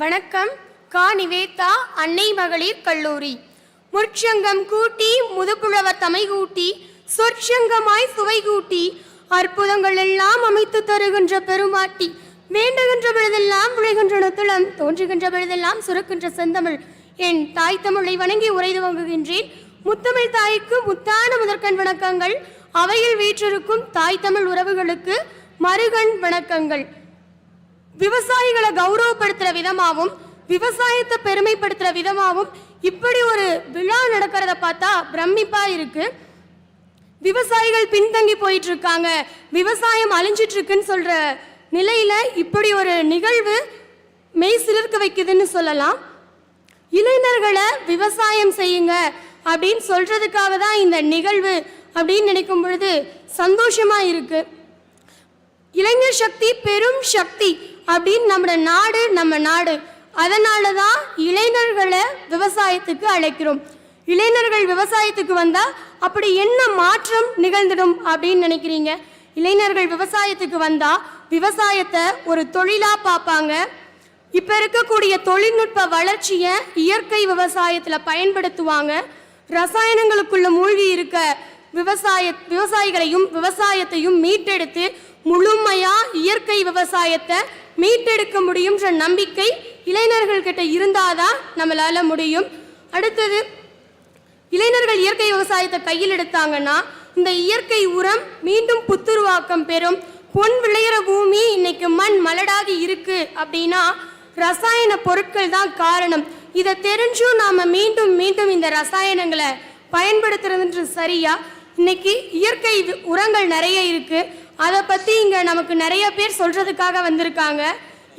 வணக்கம். கா நிவேதா அன்னை மகளிர் கல்லூரி. முற்சங்கம் கூட்டி முதுப்புழவர் தமை கூட்டி சொற்சங்கமாய் சுவை கூட்டி அற்புதங்கள் எல்லாம் அமைத்து தருகின்ற பெருமாட்டி வேண்டுகின்ற பொழுதெல்லாம் விளைகின்ற நுத்துளம் தோன்றுகின்ற பொழுதெல்லாம் சுரக்கின்ற செந்தமிழ். என் தாய் தமிழை வணங்கி உரைது துவங்குகின்றேன். முத்தமிழ் தாய்க்கு முத்தான முதற்கண் வணக்கங்கள். அவையில் வீற்றிருக்கும் தாய் தமிழ் உறவுகளுக்கு மறுகண் வணக்கங்கள். விவசாயிகளை கௌரவப்படுத்துற விதமாகவும் விவசாயத்தை பெருமைப்படுத்துற விதமாகவும் இப்படி ஒரு விழா நடக்கிறத பார்த்தா பிரமிப்பா இருக்கு. விவசாயிகள் பின்தங்கி போயிட்டு இருக்காங்க விவசாயம் அழிஞ்சிட்டு இருக்குன்னு சொல்ற நிலையில இப்படி ஒரு நிகழ்வு மெய் சிலிர்க்க வைக்குதுன்னு சொல்லலாம். இளைஞர்களை விவசாயம் செய்யுங்க அப்படின்னு சொல்றதுக்காக தான் இந்த நிகழ்வு அப்படின்னு நினைக்கும் பொழுது சந்தோஷமா இருக்குது இளைஞர் சக்தி பெரும் சக்தி அப்படின்னு நம்ம நாடு நம்ம நாடு. அதனால தான் இளைஞர்களை விவசாயத்துக்கு அழைக்கிறோம். இளைஞர்கள் விவசாயத்துக்கு வந்தா அப்படி என்ன மாற்றம் நிகழ்ந்துடும் அப்படின்னு நினைக்கிறீங்க? இளைஞர்கள் விவசாயத்துக்கு வந்தா விவசாயத்தை ஒரு தொழிலா பார்ப்பாங்க. இப்ப இருக்கக்கூடிய தொழில்நுட்ப வளர்ச்சியை இயற்கை விவசாயத்துல பயன்படுத்துவாங்க. ரசாயனங்களுக்குள்ள மூழ்கி இருக்க விவசாய விவசாயிகளையும் விவசாயத்தையும் மீட்டெடுத்து முழுமையா இயற்கை விவசாயத்தை மீட்டெடுக்க முடியும்ன்ற நம்பிக்கை இளைஞர்கள்கிட்ட இருந்தாதான் நம்மளால முடியும். அடுத்தது இளைஞர்கள் இயற்கை விவசாயத்தை கையில் எடுத்தாங்கன்னா இந்த இயற்கை உரம் மீண்டும் புத்துருவாக்கம் பெறும். பொன் விளையிற பூமி இன்னைக்கு மண் மலடாகி இருக்கு அப்படின்னா ரசாயன பொருட்கள் தான் காரணம். இதை தெரிஞ்சும் நாம மீண்டும் மீண்டும் இந்த ரசாயனங்களை பயன்படுத்துறதுன்றது சரியா? இன்னைக்கு இயற்கை உரங்கள் நிறைய இருக்கு. அதை பத்தி இங்க நமக்கு நிறைய பேர் சொல்றதுக்காக வந்திருக்காங்க.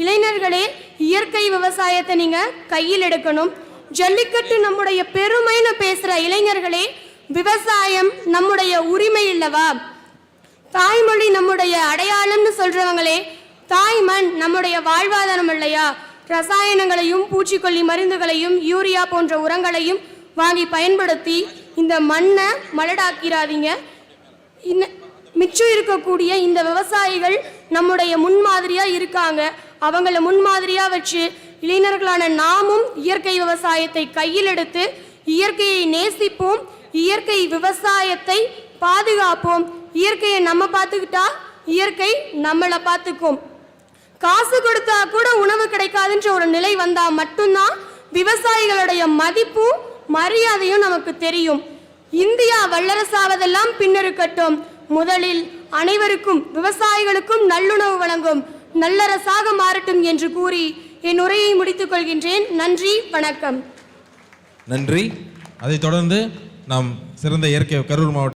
இளைஞர்களே இயற்கை விவசாயத்தை நீங்க கையில் எடுக்கணும். ஜல்லிக்கட்டு நம்முடைய பெருமைன்னு பேசுற இளைஞர்களே விவசாயம் நம்முடைய உரிமை இல்லவா? தாய்மொழி நம்முடைய அடையாளம்னு சொல்றவங்களே தாய்மண் நம்முடைய வாழ்வாதாரம் இல்லையா? ரசாயனங்களையும் பூச்சிக்கொல்லி மருந்துகளையும் யூரியா போன்ற உரங்களையும் வாங்கி பயன்படுத்தி இந்த மண்ணை மலடாக்கிறாதீங்க. இன்ன மிச்சம் இருக்கக்கூடிய இந்த விவசாயிகள் நம்முடைய முன்மாதிரியா இருக்காங்க. அவங்கள முன்மாதிரியா வச்சு இளைஞர்களான நாமும் இயற்கை விவசாயத்தை கையில் எடுத்து இயற்கையை நேசிப்போம். இயற்கை விவசாயத்தை பாதுகாப்போம். இயற்கையை நம்ம பார்த்துக்கிட்டா இயற்கை நம்மளை பார்த்துக்கும். காசு கொடுத்தா கூட உணவு கிடைக்காதுன்ற ஒரு நிலை வந்தா மட்டும்தான் விவசாயிகளுடைய மதிப்பும் மரியாதையும் நமக்கு தெரியும். இந்தியா வல்லரசாவதெல்லாம் பின்னிருக்கட்டும் முதலில் அனைவருக்கும் விவசாயிகளுக்கும் நல்லுணவு வழங்கும். நல்லரசாக மாறட்டும் என்று கூறி என் உரையை முடித்துக் கொள்கின்றேன். நன்றி வணக்கம். நன்றி. அதைத் தொடர்ந்து நாம் சிறந்த இயற்கை கரூர் மாவட்டம்